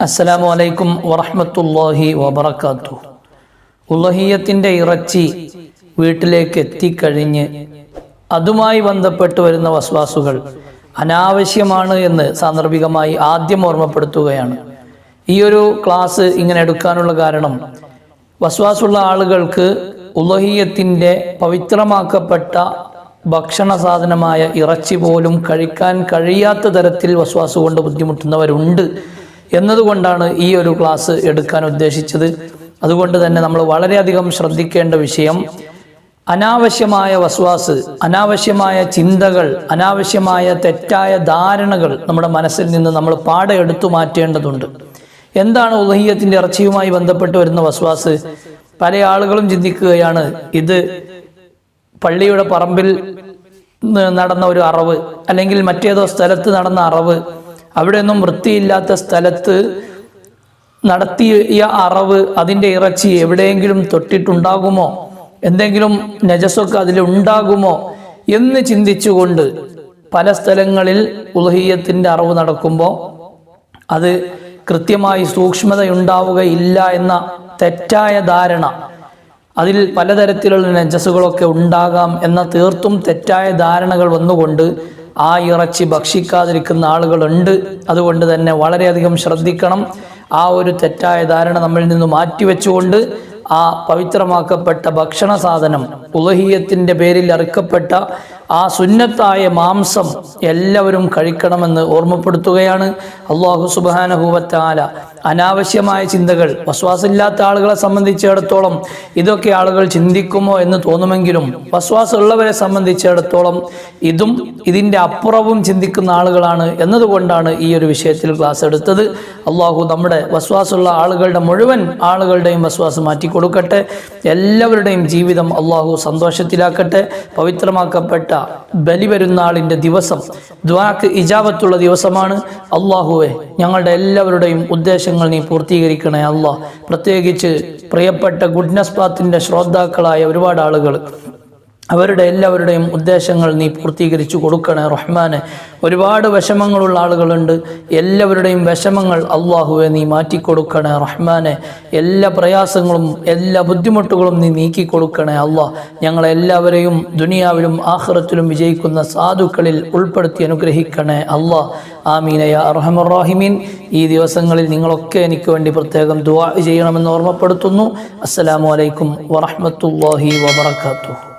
അസ്സലാമു അലൈക്കും വറഹമത്തല്ലാഹി വബറകാതുഹു. ഉലഹിയത്തിന്റെ ഇറച്ചി വീട്ടിലേക്ക് എത്തിക്കഴിഞ്ഞ് അതുമായി ബന്ധപ്പെട്ട് വരുന്ന വസ്വാസുകൾ അനാവശ്യമാണ് എന്ന് സാന്ദർഭികമായി ആദ്യം ഓർമ്മപ്പെടുത്തുകയാണ്. ഈ ഒരു ക്ലാസ് ഇങ്ങനെ എടുക്കാനുള്ള കാരണം വസ്വാസുള്ള ആളുകൾക്ക് ഉലഹിയത്തിന്റെ പവിത്രമാക്കപ്പെട്ട ഭക്ഷണ സാധനമായ ഇറച്ചി പോലും കഴിക്കാൻ കഴിയാത്ത തരത്തിൽ വസ്വാസ് കൊണ്ട് ബുദ്ധിമുട്ടുന്നവരുണ്ട്. എന്നതുകൊണ്ടാണ് ഈ ഒരു ക്ലാസ് എടുക്കാൻ ഉദ്ദേശിച്ചത്. അതുകൊണ്ട് തന്നെ നമ്മൾ വളരെയധികം ശ്രദ്ധിക്കേണ്ട വിഷയം അനാവശ്യമായ വസ്വാസ് അനാവശ്യമായ ചിന്തകൾ അനാവശ്യമായ തെറ്റായ ധാരണകൾ നമ്മുടെ മനസ്സിൽ നിന്ന് നമ്മൾ പാടെ എടുത്തു മാറ്റേണ്ടതുണ്ട്. എന്താണ് ഉദഹീയത്തിന്റെ ഇറച്ചിയുമായി ബന്ധപ്പെട്ട് വരുന്ന വസ്വാസ്? പല ആളുകളും ചിന്തിക്കുകയാണ് ഇത് പള്ളിയുടെ പറമ്പിൽ നടന്ന ഒരു അറവ് അല്ലെങ്കിൽ മറ്റേതോ സ്ഥലത്ത് നടന്ന അറവ് അവിടെയൊന്നും വൃത്തിയില്ലാത്ത സ്ഥലത്ത് നടത്തിയ അറവ് അതിന്റെ ഇറച്ചി എവിടെയെങ്കിലും തൊട്ടിട്ടുണ്ടാകുമോ? എന്തെങ്കിലും നജസ്സൊക്കെ അതിലുണ്ടാകുമോ എന്ന് ചിന്തിച്ചുകൊണ്ട് പല സ്ഥലങ്ങളിൽ ഉലഹീയത്തിന്റെ അറിവ് നടക്കുമ്പോൾ അത് കൃത്യമായി സൂക്ഷ്മതയുണ്ടാവുകയില്ല എന്ന തെറ്റായ ധാരണ. അതിൽ പലതരത്തിലുള്ള നജസ്സുകളൊക്കെ ഉണ്ടാകാം എന്ന തീർത്തും തെറ്റായ ധാരണകൾ വന്നുകൊണ്ട് ആ ഇറച്ചി ഭക്ഷിക്കാതിരിക്കുന്ന ആളുകളുണ്ട്. അതുകൊണ്ട് തന്നെ വളരെയധികം ശ്രദ്ധിക്കണം. ആ ഒരു തെറ്റായ ധാരണ നമ്മളിൽ നിന്ന് മാറ്റിവെച്ചുകൊണ്ട് ആ പവിത്രമാക്കപ്പെട്ട ഭക്ഷണ സാധനം ഉലഹീയത്തിന്റെ പേരിൽ അറുക്കപ്പെട്ട ആ സുന്നത്തായ മാംസം എല്ലാവരും കഴിക്കണമെന്ന് ഓർമ്മപ്പെടുത്തുകയാണ് അള്ളാഹു സുബാനഹൂവത്താല അനാവശ്യമായ ചിന്തകൾ വസ്വാസില്ലാത്ത ആളുകളെ സംബന്ധിച്ചിടത്തോളം ഇതൊക്കെ ആളുകൾ ചിന്തിക്കുമോ എന്ന് തോന്നുമെങ്കിലും വസ്വാസമുള്ളവരെ സംബന്ധിച്ചിടത്തോളം ഇതും ഇതിന്റെ അപ്പുറവും ചിന്തിക്കുന്ന ആളുകളാണ് എന്നതുകൊണ്ടാണ് ഈ ഒരു വിഷയത്തിൽ ക്ലാസ് എടുത്തത്. അള്ളാഹു നമ്മുടെ വസ്വാസമുള്ള ആളുകളുടെ മുഴുവൻ ആളുകളുടെയും വസ്വാസം മാറ്റി കൊടുക്കട്ടെ എല്ലാവരുടെയും ജീവിതം അള്ളാഹു സന്തോഷത്തിലാക്കട്ടെ. പവിത്രമാക്കപ്പെട്ട ബലി പെരുന്നാളിന്റെ ദിവസം. ദ്വാക്ക് ഇജാബത്തുള്ള ദിവസമാണ്. അള്ളാഹുവെ ഞങ്ങളുടെ എല്ലാവരുടെയും ഉദ്ദേശങ്ങൾ നീ പൂർത്തീകരിക്കണേ അള്ളാഹ് പ്രത്യേകിച്ച് പ്രിയപ്പെട്ട ഗുഡ്നസ് പാത്തിന്റെ ശ്രോതാക്കളായ ഒരുപാട് ആളുകൾ. അവരുടെ എല്ലാവരുടെയും ഉദ്ദേശങ്ങൾ നീ പൂർത്തീകരിച്ചു കൊടുക്കണേ റഹ്മാനെ. ഒരുപാട് വിഷമങ്ങളുള്ള ആളുകളുണ്ട്. എല്ലാവരുടെയും വിഷമങ്ങൾ അള്ളാഹുവെ നീ മാറ്റിക്കൊടുക്കണേ റഹ്മാനെ. എല്ലാ പ്രയാസങ്ങളും എല്ലാ ബുദ്ധിമുട്ടുകളും നീ നീക്കി കൊടുക്കണേ അള്ളാഹ് ഞങ്ങളെല്ലാവരെയും ദുനിയാവിലും ആഹ്റത്തിലും വിജയിക്കുന്ന സാധുക്കളിൽ ഉൾപ്പെടുത്തി അനുഗ്രഹിക്കണേ അള്ളാഹ് ആമീനയ അർഹമുറാഹിമീൻ ഈ ദിവസങ്ങളിൽ നിങ്ങളൊക്കെ എനിക്ക് വേണ്ടി പ്രത്യേകം ദുവാ ചെയ്യണമെന്ന് ഓർമ്മപ്പെടുത്തുന്നു. അസ്സലാമു അലൈക്കും വറഹ്മത്തുള്ളാഹി വബറകാതുഹു.